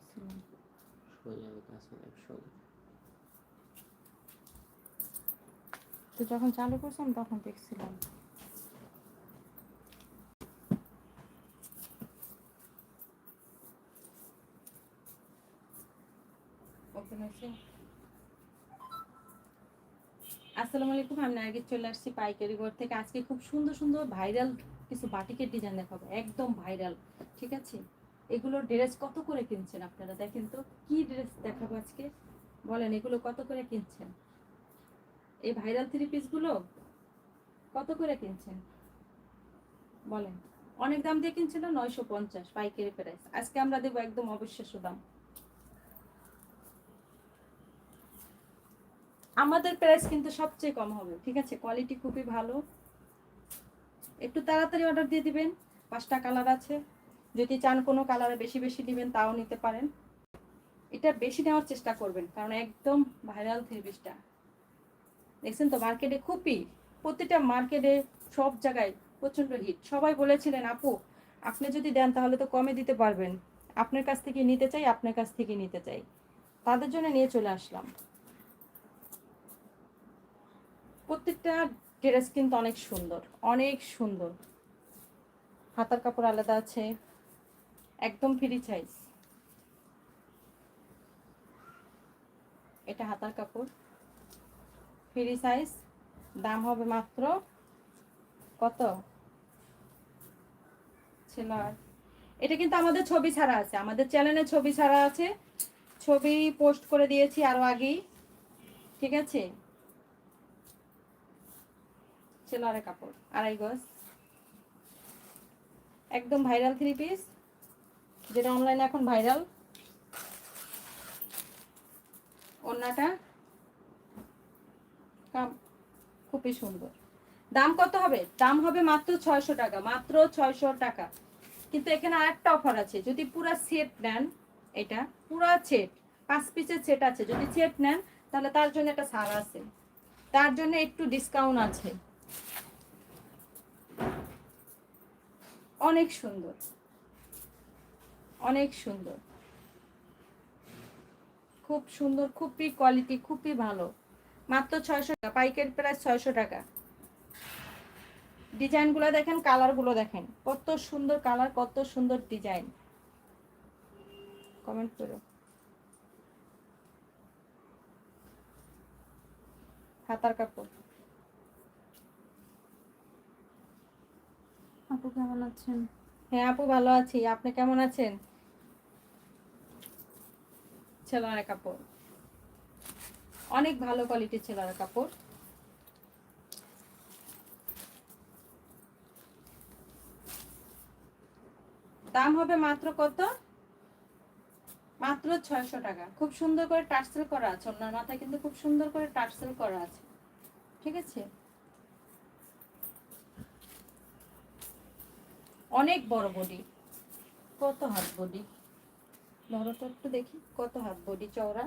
দেখছিলাম সোজা তো যখন চালু করছিলাম, তখন দেখছিলাম। আসসালামু আলাইকুম, আমি নার্গিস চলে আসছি পাইকারি ঘর থেকে। আজকে খুব সুন্দর সুন্দর ভাইরাল কিছু বাটিকের ডিজাইন দেখাবো। একদম ভাইরাল ঠিক আছে? এগুলোর ড্রেস কত করে কিনছেন আপনারা? দেখেন তো, কি ড্রেস দেখাবো আজকে? বলেন, এগুলো কত করে কিনছেন? এই ভাইরাল থ্রি পিসগুলো কত করে কিনছেন? বলেন। অনেক দাম দিয়ে কিনছিল নয়শো পঞ্চাশ পাইকারি প্রাইস আজকে আমরা দেবো একদম অবিশ্বাস্য দাম। আমাদের প্রাইস কিন্তু সবচেয়ে কম হবে, ঠিক আছে? কোয়ালিটি খুবই ভালো। একটু তাড়াতাড়ি অর্ডার দিয়ে দিবেন। পাঁচটা কালার আছে। যদি চান কোনো কালারে বেশি বেশি দিবেন, তাও নিতে পারেন। এটা বেশি নেওয়ার চেষ্টা করবেন, কারণ একদম ভাইরাল থ্রি পিসটা দেখছেন তো মার্কেটে খুবই, প্রতিটা মার্কেটে সব জায়গায় প্রচণ্ড হিট সবাই বলেছিলেন, আপু, আপনি যদি দেন, তাহলে তো কমে দিতে পারবেন। আপনার কাছ থেকে নিতে চাই, আপনার কাছ থেকে নিতে চাই। তাদের জন্য নিয়ে চলে আসলাম। প্রত্যেকটা ড্রেস কিন্তু অনেক সুন্দর অনেক সুন্দর। হাতার কাপড় আলাদা আছে একদম ফ্রি সাইজ এটা হাতার কাপড়। ফ্রি সাইজ দাম হবে মাত্র কত? ছিল এটা কিন্তু আমাদের ছবি ছাড়া আছে। আমাদের চ্যানেলে ছবি ছাড়া আছে। ছবি পোস্ট করে দিয়েছি আরও আগেই। ঠিক আছে? সেলারে কাপড়, আড়াই গজ। একদম ভাইরাল থ্রি পিস যেটা অনলাইনে এখন ভাইরাল ওড়নাটা খুবই সুন্দর। দাম কত হবে? দাম হবে মাত্র ছয়শো টাকা, মাত্র ছয়শো টাকা। কিন্তু এখানে আরেকটা অফার আছে, যদি পুরা সেট নেন এটা, পুরা সেট পাঁচ পিসের সেট আছে, যদি সেট নেন, তাহলে তার জন্য একটা ছাড় আছে। তার জন্য একটু ডিসকাউন্ট আছে। অনেক সুন্দর। অনেক সুন্দর। খুব সুন্দর খুবই কোয়ালিটি খুবই ভালো। মাত্র ছয়শো টাকা পাইকারি প্রাইস ছয়শো টাকা। ডিজাইনগুলো দেখেন কালারগুলো দেখেন। কত সুন্দর কালার কত সুন্দর ডিজাইন। কমেন্ট করো। হাতার কাপড়। আপু কেমন আছেন? হ্যাঁ আপু ভালো আছি। আপনি কেমন আছেন? ছেলার কাপড়। অনেক ভালো কোয়ালিটির ছেলার কাপড়। দাম হবে মাত্র কত? মাত্র ছয়শো টাকা। খুব সুন্দর করে টার্সেল করা আছে। ওনার মাথায় কিন্তু খুব সুন্দর করে টার্সেল করা আছে। ঠিক আছে? অনেক বড় বডি কত হাত বডি বড়টা একটু দেখি, কত হাত বডি চওড়া?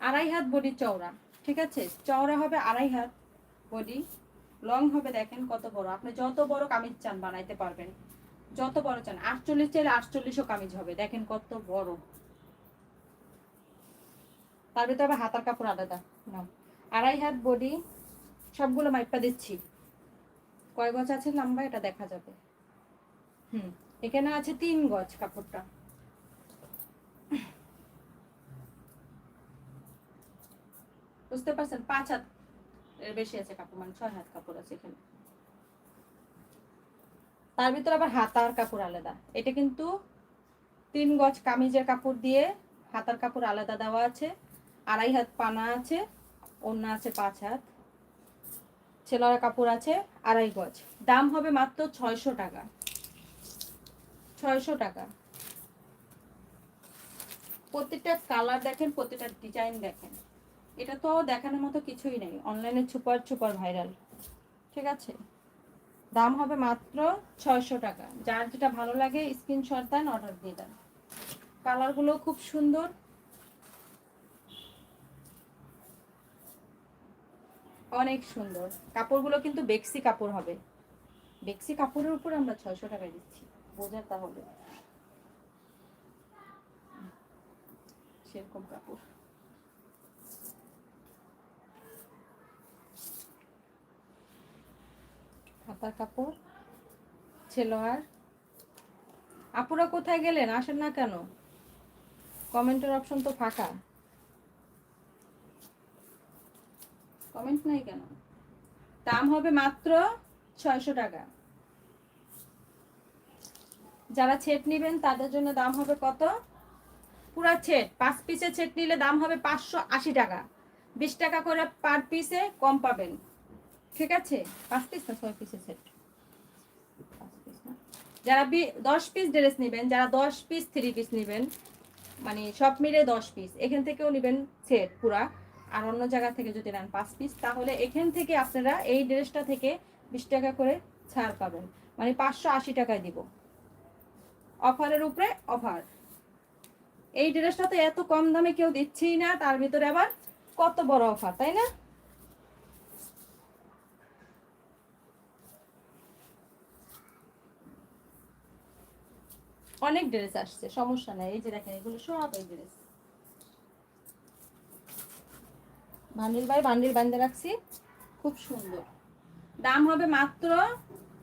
আড়াই হাত বডি চওড়া, ঠিক আছে? চওড়া হবে আড়াই হাত বডি, লং হবে দেখেন কত বড়। আপনি যত বড় কামিজ চান বানাইতে পারবেন। যত বড় চান, আটচল্লিশ চাইলে আটচল্লিশও কামিজ হবে, দেখেন কত বড়। তার ভিতরে হাতার কাপড় আলাদা নাম আড়াই হাত বডি, সবগুলো মাইপা দিচ্ছি। কয় গজ আছে লম্বা? এটা দেখা যাবে। হুম। এখানে আছে তিন গজ কাপড়টা। বুঝতে পারছেন? পাঁচ হাত এর বেশি আছে কাপড় মানে ছয় হাত কাপড় আছে এখানে। তার ভিতরে আবার হাতার কাপড় আলাদা। এটা কিন্তু তিন গজ কামিজের কাপড় দিয়ে হাতার কাপড় আলাদা দেওয়া আছে। আড়াই হাত পানা আছে অন্য আছে পাঁচ হাত। ছেলার কাপড় আছে আড়াই গজ। দাম হবে মাত্র ছয়শো টাকা। ছয়শো টাকা। প্রত্যেকটা কালার দেখেন প্রত্যেকটা ডিজাইন দেখেন। এটা তো দেখানোর মতো কিছুই নেই। অনলাইনে সুপার সুপার ভাইরাল। ঠিক আছে? দাম হবে মাত্র ছয়শো টাকা। যার যেটা ভালো লাগে, স্ক্রিনশট দেন অর্ডার দিয়ে দেন। কালারগুলো খুব সুন্দর। অনেক সুন্দর। কাপড়গুলো কিন্তু বেক্সি কাপড় হবে। বেক্সি কাপড়ের উপর আমরা ছয়শো টাকা দিচ্ছি। বোঝার তাহলে। সেরকম কাপড়। হাতার কাপড় ছেলোয়ার। আপুরা কোথায় গেলেন? আসেন না কেন? কমেন্টের অপশন তো ফাঁকা। কমেন্ট নাই কেন? দাম হবে মাত্র ছয়শো টাকা। যারা ছেট নেবেন, তাদের জন্য দাম হবে কত? পুরা ছেট, পাঁচ পিসের ছেট নিলে দাম হবে পাঁচশো আশি টাকা। বিশ টাকা করে পার পিসে কম পাবেন। ঠিক আছে? পাঁচ পিস না ছয় piece না? যারা দশ পিস ড্রেস নেবেন, যারা দশ পিস থ্রি পিস নেবেন মানে সব মিলে দশ পিস এখান থেকেও নেবেন সেট পুরা। আর অন্য জায়গা থেকে যদি নেন পাঁচ পিস তাহলে এখান থেকে আপনারা এই ড্রেসটা থেকে বিশ টাকা করে ছাড় পাবেন। মানে পাঁচশো আশি টাকায় দিব। অফারের উপরে অফার। এই ড্রেসটা তো এত কম দামে কেউ দিচ্ছেই না, তার ভিতরে আবার কত বড় অফার, তাই না? অনেক ড্রেস আসছে, সমস্যা নাই। এই যে দেখেন, এগুলো সব এই ড্রেস বান্ডিল বাই বান্ডিল বান্ধে রাখছি। খুব সুন্দর। দাম হবে মাত্র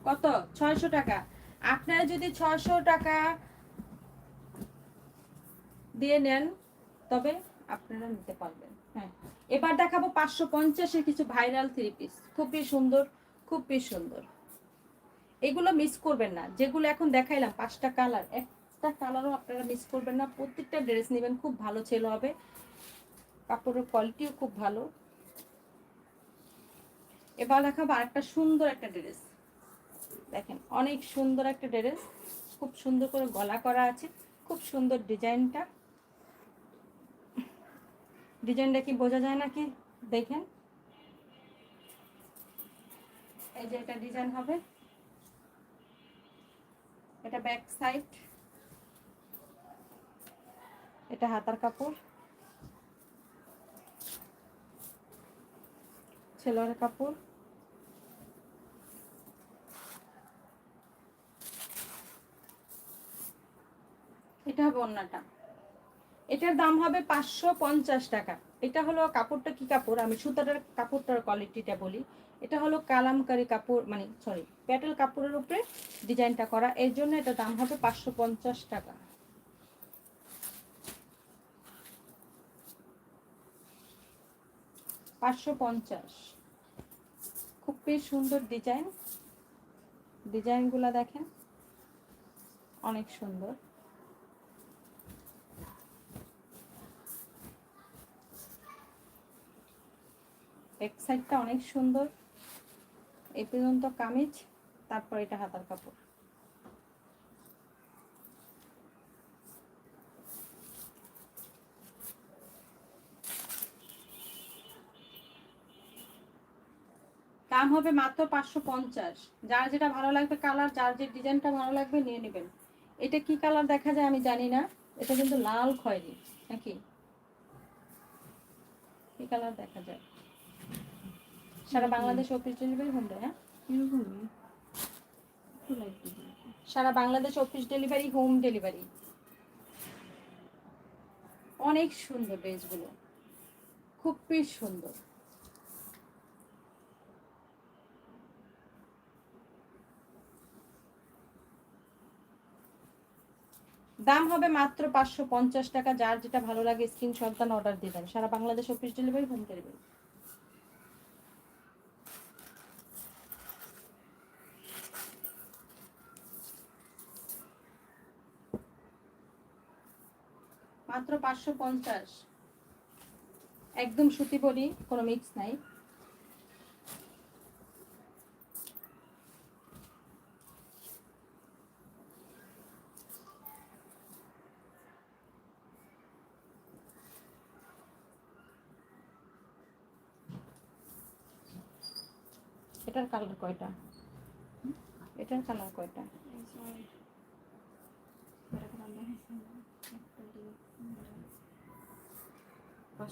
কত? ছয়শো টাকা। আপনারা যদি ছশো টাকা দিয়ে নেন, তবে আপনারা নিতে পারবেন। হ্যাঁ। এবার দেখাবো পাঁচশো পঞ্চাশের কিছু ভাইরাল থ্রি পিস খুবই সুন্দর খুবই সুন্দর। এগুলো মিস করবেন না। যেগুলো এখন দেখাইলাম, পাঁচটা কালার একটা কালারও আপনারা মিস করবেন না। প্রত্যেকটা ড্রেস নেবেন, খুব ভালো ছেলে হবে। কাপড়ের কোয়ালিটিও খুব ভালো। এবার দেখাবো আরেকটা সুন্দর একটা ড্রেস দেখেন, অনেক সুন্দর একটা ড্রেস, খুব সুন্দর করে গলা করা আছে, খুব সুন্দর ডিজাইনটা। ডিজাইনটা কি বোঝা যায় নাকি? দেখেন। এই যে একটা ডিজাইন হবে। এটা ব্যাক সাইড। এটা হাতার কাপড়। ছেলের কাপড়। এটা হবে অন্যটা এটার দাম হবে পাঁচশো পঞ্চাশ টাকা। এটা হলো কাপড়টা কি কাপড়? আমি সুতাটার কাপড়টার কোয়ালিটিটা বলি। এটা হলো কালামকারি কাপড় মানে সরি প্যাটেল কাপড়ের উপরে ডিজাইনটা করা। এর জন্য এটা দাম হবে পাঁচশো পঞ্চাশ টাকা। পাঁচশো পঞ্চাশ। খুবই সুন্দর ডিজাইন। ডিজাইনগুলো দেখেন। অনেক সুন্দর। এক সাইডটা অনেক সুন্দর। এই পর্যন্ত কামিজ, তারপর এটা হাতার কাপড়। দাম হবে মাত্র পাঁচশো পঞ্চাশ। যার যেটা ভালো লাগবে কালার, যার যে ডিজাইনটা ভালো লাগবে নিয়ে নেবেন। এটা কি কালার দেখা যায় আমি জানি না। এটা কিন্তু লাল খয়েরি, নাকি? কি কালার দেখা যায়? সারা বাংলাদেশ অফিস ডেলিভারি হোম হ্যাঁ? সারা Bangladesh office delivery home delivery অনেক সুন্দর ড্রেসগুলো খুবই সুন্দর। দাম হবে মাত্র পাঁচশো পঞ্চাশ টাকা, যার যেটা ভালো লাগে স্ক্রিনশট দেন অর্ডার দিবেন সারা Bangladesh office delivery home delivery মাত্র পাঁচশো পঞ্চাশ। একদম সুতি বলি কোনো মিক্স নাই। এটার কালার কয়টা? এটার কালার কয়টা?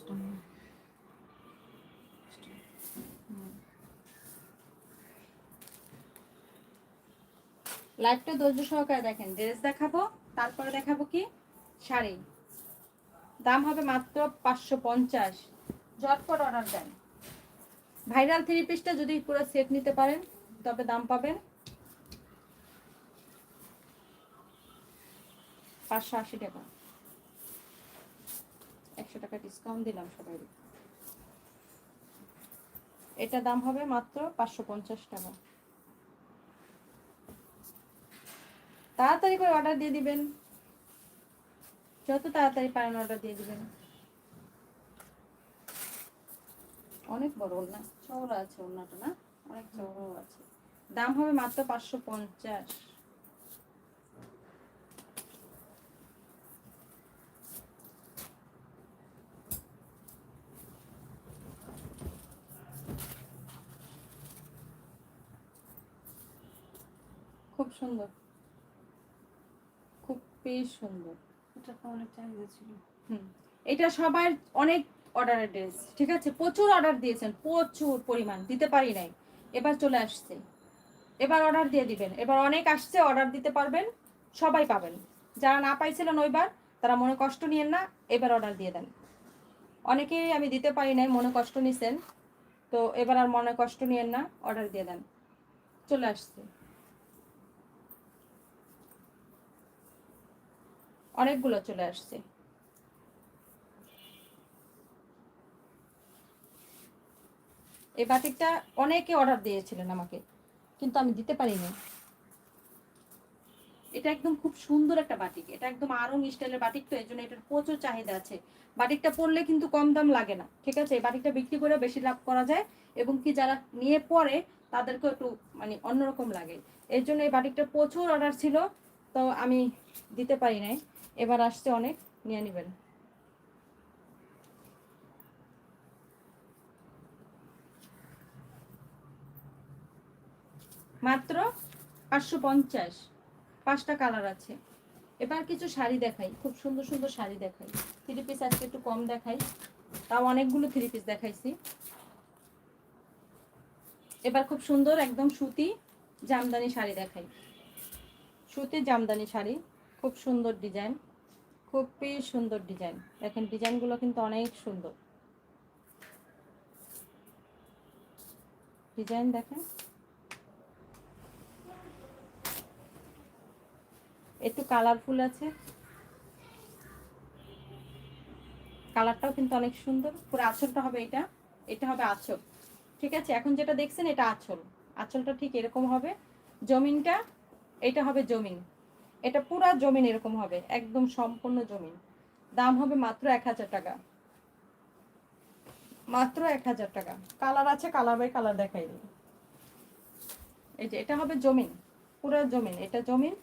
মনে হয়। লাইভটা ধৈর্য সহকারে দেখেন। ড্রেস দেখাবো, তারপরে দেখাবো কি? শাড়ি। দাম হবে মাত্র পাঁচশো পঞ্চাশ। ঝটপট অর্ডার দেন। ভাইরাল থ্রি পিসটা যদি পুরো সেট নিতে পারেন, তবে দাম পাবেন পাঁচশো আশি টাকা। একশো টাকা ডিসকাউন্ট দিলাম সবাই। এটা দাম হবে মাত্র পাঁচশো পঞ্চাশ টাকা। তাড়াতাড়ি করে অর্ডার দিয়ে দিবেন। যত তাড়াতাড়ি পারেন অর্ডার দিয়ে দিবেন। অনেক বড় ওড়না। চওড়া আছে ওড়নাটা না? অনেক চওড়াও আছে। দাম হবে মাত্র পাঁচশো পঞ্চাশ। খুব সুন্দর। খুব বেশ সুন্দর। এটা তো অনেক চাহিদা ছিল। হুম। এটা সবার অনেক অর্ডারের ড্রেস ঠিক আছে? প্রচুর অর্ডার দিয়েছেন প্রচুর পরিমাণ দিতে পারি নাই। এবার চলে আসছে। এবার অর্ডার দিয়ে দিবেন। এবার অনেক আসছে অর্ডার দিতে পারবেন সবাই পাবেন। যারা না পাইছিলেন ওইবার তারা মনে কষ্ট নিয়েন না এবার অর্ডার দিয়ে দেন। অনেকেই আমি দিতে পারি নাই মনে কষ্ট নিছেন তো এবার আর মনে কষ্ট নিয়েন না অর্ডার দিয়ে দেন। চলে আসছে। অনেকগুলো চলে আসছে। এই বাটিকটা অনেকে অর্ডার দিয়েছিলেন আমাকে, কিন্তু আমি দিতে পারিনি। এটা একদম খুব সুন্দর একটা বাটিক, এটা একদম আরং স্টাইলের বাটিক, তো এই জন্য এটার প্রচুর চাহিদা আছে। বাটিকটা পরলে কিন্তু কম দাম লাগে না, ঠিক আছে? এই বাটিকটা বিক্রি করে বেশি লাভ করা যায়, এবং কি যারা নিয়ে পরে, তাদেরকেও একটু মানে অন্যরকম লাগে। এর জন্য এই বাটিকটা প্রচুর অর্ডার ছিল, তো আমি দিতে পারি নাই। এবার আসছে অনেক, নিয়ে নেবেন। মাত্র পাঁচশো পঞ্চাশ, পাঁচটা কালার আছে। এবার কিছু শাড়ি দেখাই, খুব সুন্দর সুন্দর শাড়ি দেখাই। থ্রি পিস আজকে একটু কম দেখাই, তাও অনেকগুলো থ্রি পিস দেখাইছি। এবার খুব সুন্দর একদম সুতি জামদানি শাড়ি দেখাই। সুতি জামদানি শাড়ি। খুব সুন্দর ডিজাইন। খুবই সুন্দর ডিজাইন। দেখেন, ডিজাইনগুলো কিন্তু অনেক সুন্দর। ডিজাইন দেখেন। একটু কালারফুল আছে। কালারটাও কিন্তু অনেক সুন্দর। পুরো আঁচলটা হবে এটা। এটা হবে আঁচল। ঠিক আছে, এখন যেটা দেখছেন এটা আঁচল। আঁচলটা ঠিক এরকম হবে। জমিনটা, এটা হবে জমিন। এটা পুরা জমিন এরকম হবে, একদম সম্পূর্ণ জমিন। দাম হবে মাত্র এক হাজার টাকা। মাত্র এক হাজার টাকা। কালার আছে কালার বাই কালার দেখাই দিই। এই যে, এটা হবে জমিন, পুরো জমিন। এটা জমিন,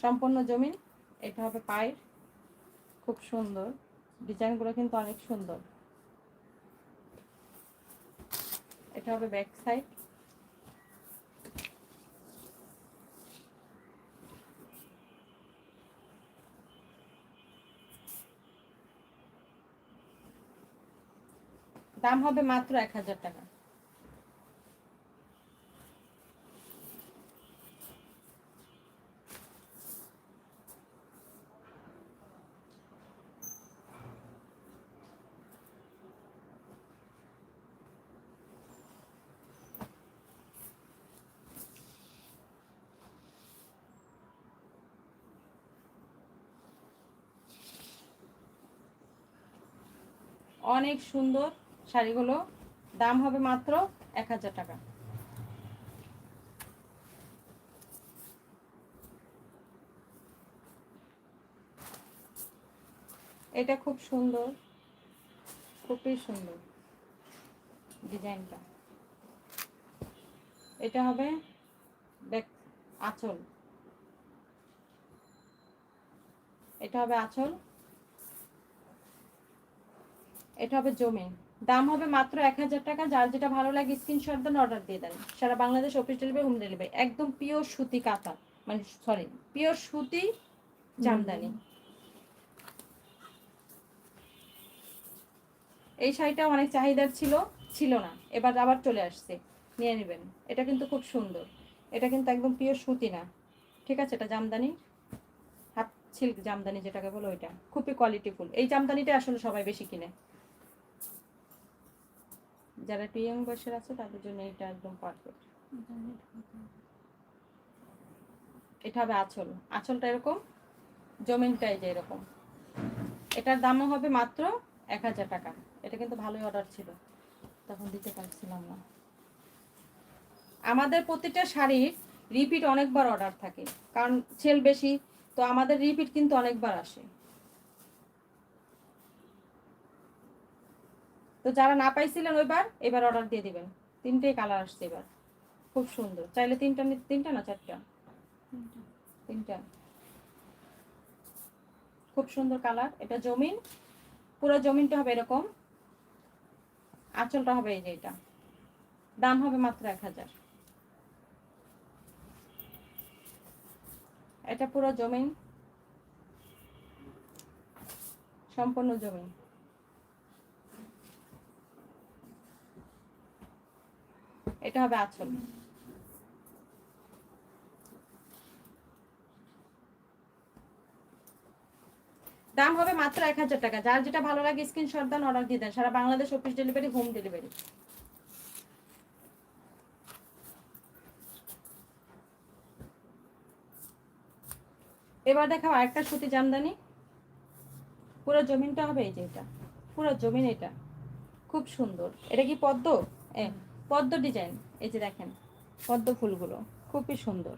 সম্পূর্ণ জমিন। এটা হবে পায়ের খুব সুন্দর। ডিজাইনগুলো কিন্তু অনেক সুন্দর। এটা হবে ব্যাক সাইড। দাম হবে মাত্র এক হাজার টাকা। অনেক সুন্দর। শাড়িগুলো, দাম হবে মাত্র এক হাজার টাকা। এটা খুব সুন্দর, খুবই সুন্দর ডিজাইনটা। এটা হবে দেখ, আঁচল। এটা হবে আঁচল। এটা হবে জমিন দাম হবে মাত্র এক হাজার টাকা। যার যেটা ভালো লাগে স্ক্রিনশট দেন অর্ডার দিয়ে দেন। সারা Bangladesh office delivery home delivery একদম পিওর সুতি কাঁথা মানে সরি পিওর সুতি জামদানি। এই শাড়িটা অনেক চাহিদার ছিল ছিল না। এবার আবার চলে আসছে। নিয়ে নেবেন। এটা কিন্তু খুব সুন্দর। এটা কিন্তু একদম পিওর সুতি না। ঠিক আছে এটা জামদানি। হাত সিল্ক জামদানি যেটাকে বলো ওইটা। খুবই কোয়ালিটিফুল এই জামদানিটা আসলে সবাই বেশি কিনে। যারা একটু ইয়ং বয়সের আছে, তাদের জন্য এটা একদম পারফেক্ট এটা হবে আঁচল। আঁচলটা এরকম জমিনটাই যে এরকম। এটার দামও হবে মাত্র এক হাজার টাকা। এটা কিন্তু ভালোই অর্ডার ছিল। তখন দিতে পারছিলাম না। আমাদের প্রতিটা শাড়ির রিপিট অনেকবার অর্ডার থাকে। কারণ সেল বেশি, তো আমাদের রিপিট কিন্তু অনেকবার আসে। তো যারা না পাইছিলেন ওইবার, এবার অর্ডার দিয়ে দিবেন। তিনটেই কালার আসছে এবার। খুব সুন্দর। চাইলে তিনটা তিনটা না চারটা। তিনটা। খুব সুন্দর কালার এটা জমিন। পুরো জমিনটা হবে এরকম। আঁচলটা হবে এই যে এটা। দাম হবে মাত্র এক হাজার। এটা পুরো জমিন। সম্পূর্ণ জমিন। এটা হবে আঁচল দাম হবে মাত্র এক হাজার টাকা। যার যেটা ভালো লাগে স্ক্রিনশট দেন অর্ডার দিয়ে দেন। সারা Bangladesh office delivery home delivery এবার দেখাও আরেকটা সুতি জামদানি। পুরো জমিনটা হবে এই যে এটা। পুরো জমিন এটা। খুব সুন্দর। এটা কি পদ্ম? পদ্ম ডিজাইন এই যে দেখেন পদ্ম ফুলগুলো খুবই সুন্দর।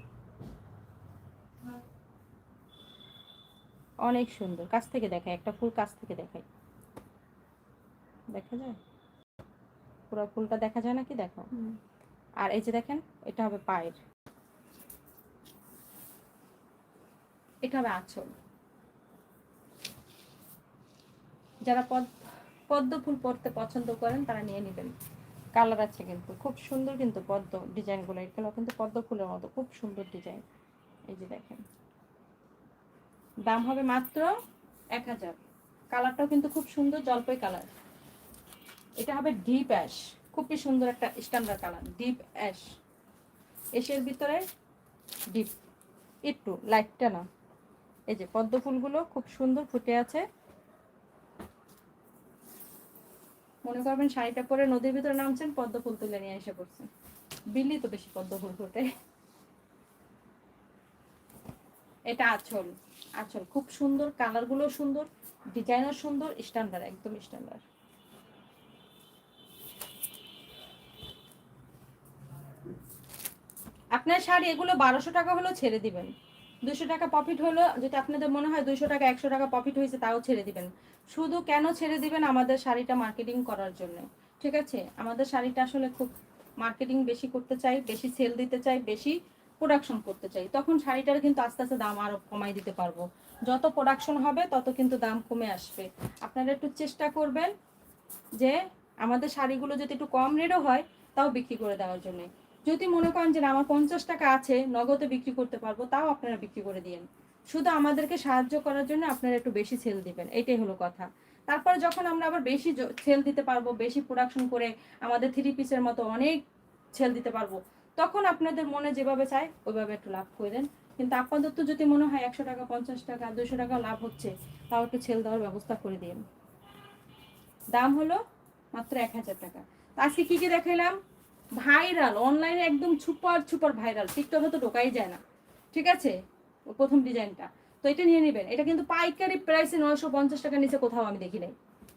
অনেক সুন্দর কাছ থেকে দেখায় একটা ফুল কাছ থেকে দেখাই। দেখা যায়? পুরো ফুলটা দেখা যায় নাকি? দেখো। আর এই যে দেখেন এটা হবে পায়ের। এটা হবে আঁচল। যারা পদ পদ্ম ফুল পরতে পছন্দ করেন তারা নিয়ে নেবেন। কালার আছে কিন্তু, খুব সুন্দর কিন্তু পদ্ম ডিজাইনগুলো, এগুলো কিন্তু পদ্ম ফুলের মতো, খুব সুন্দর ডিজাইন। এই যে দেখেন। দাম হবে মাত্র এক হাজার। কালারটাও কিন্তু খুব সুন্দর, জলপাই কালার। এটা হবে ডিপ অ্যাশ, খুবই সুন্দর একটা স্ট্যান্ডার্ড কালার, ডিপ অ্যাশ। এসের ভিতরে ডিপ, একটু লাইটটা না। এই যে পদ্ম ফুলগুলো খুব সুন্দর ফুটে আছে। মনে করবেন শাড়িটা পরে নদীর ভিতরে নামছেন, পদ্ম ফুল তুলে নিয়ে এসে পড়ছেন বিল্লি তো বেশি পদ্ম ফুল ফুটে। এটা আঁচল। আঁচল। খুব সুন্দর কালারগুলো সুন্দর, ডিজাইনও সুন্দর, স্ট্যান্ডার্ড, একদম স্ট্যান্ডার্ড। আপনার শাড়ি এগুলো বারোশো টাকা হলেও ছেড়ে দিবেন। দুশো টাকা প্রফিট হলো, যদি আপনাদের মনে হয় দুশো টাকা, একশো টাকা প্রফিট হয়েছে, তাও ছেড়ে দিবেন। শুধু কেন ছেড়ে দিবেন আমাদের শাড়িটা মার্কেটিং করার জন্য? ঠিক আছে? আমাদের শাড়িটা আসলে খুব মার্কেটিং বেশি করতে চাই, বেশি সেল দিতে চাই, বেশি প্রোডাকশন করতে চাই। তখন শাড়িটার কিন্তু আস্তে আস্তে দাম আরও কমাই দিতে পারব। যত প্রোডাকশন হবে, তত কিন্তু দাম কমে আসবে। আপনারা একটু চেষ্টা করবেন যে আমাদের শাড়িগুলো যদি একটু কম রেটও হয়, তাও বিক্রি করে দেওয়ার জন্য। যদি মনে করেন যে আমার পঞ্চাশ টাকা আছে, নগদে বিক্রি করতে পারব, তাও আপনারা বিক্রি করে দিয়েন। শুধু আমাদেরকে সাহায্য করার জন্য আপনারা একটু বেশি সেল দিবেন, এটাই হলো কথা। তারপরে যখন আমরা আবার বেশি সেল দিতে পারব, বেশি প্রোডাকশন করে আমাদের থ্রি পিসের মতো অনেক সেল দিতে পারব, তখন আপনাদের মনে যেভাবে চায়, ওইভাবে একটু লাভ করে দেন। কিন্তু আপাতত যদি মনে হয় একশো টাকা, পঞ্চাশ টাকা দুশো টাকা লাভ হচ্ছে, তাও একটু সেল দেওয়ার ব্যবস্থা করে দিন দাম হলো মাত্র এক হাজার টাকা। আজকে কি কি দেখাইলাম? ভাইরাল অনলাইনে একদম সুপার সুপার ভাইরাল টিকটকে তো ঢোকাই যায় না, ঠিক আছে? প্রথম ডিজাইনটা। তো এটা নিয়ে নেবেন। এটা কিন্তু পাইকারি প্রাইসে নয়শো পঞ্চাশ টাকার নিচে কোথাও আমি দেখি নাই।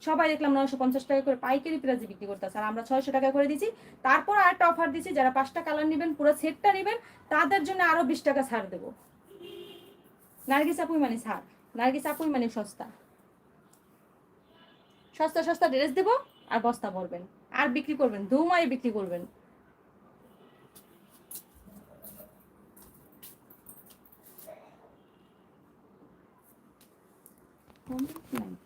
সবাই দেখলাম নয়শো পঞ্চাশ টাকা করে পাইকারি প্রাইসে বিক্রি করতেছে আর আমরা ছয়শো টাকা করে দিচ্ছি তারপর আর একটা অফার দিচ্ছি যারা পাঁচটা কালার নেবেন, পুরো সেটটা নেবেন, তাদের জন্য আরও বিশ টাকা ছাড় দেবো। নার্গিস আপুই মানে ছাড়। নার্গিস আপুই মানে সস্তা। সস্তা সস্তা ড্রেস দেবো, আর বস্তা ভরবেন। আর বিক্রি করবেন ধুমাই বিক্রি করবেন। নাই তো।